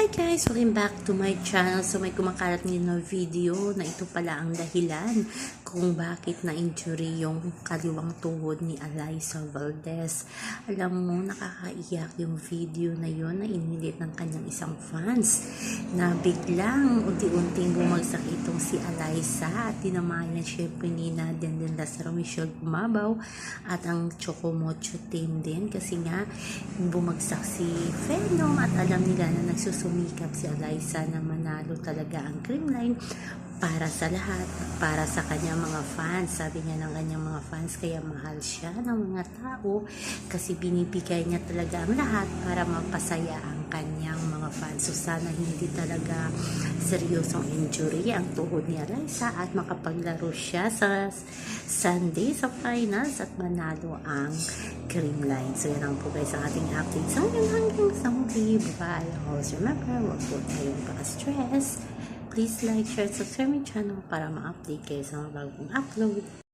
Hi guys! Welcome back to my channel. So may kumakalat ngayon na video na ito pala ang dahilan kung bakit na-injury yung kaliwang tuhod ni Eliza Valdez. Alam mo, nakakaiyak yung video na yon na inilit ng kanyang isang fans na biglang unti-unting bumagsak itong si Eliza at tinamayan syempre ni Nadia din Lazaro Michelle Gumabaw at ang Chocomocho team din kasi nga bumagsak si Phenom at alam nila na nagsusumikap si Eliza na manalo talaga ang Creamline para sa lahat, para sa kanyang mga fans. Sabi niya ng kanyang mga fans, kaya mahal siya ng mga tao kasi binibigay niya talaga ang lahat para mapasaya ang kanyang mga fans. So sana hindi talaga seryosong injury ang tuhod ni Eliza at makapaglaro siya sa Sunday sa finals at manalo ang Creamline. So yan lang po guys ang ating update. So yun hanggang sa. Bye-bye. Always remember, huwag po tayong pa-stress. Please like, share, subscribe my channel para ma-update kayo sa mga bagong upload.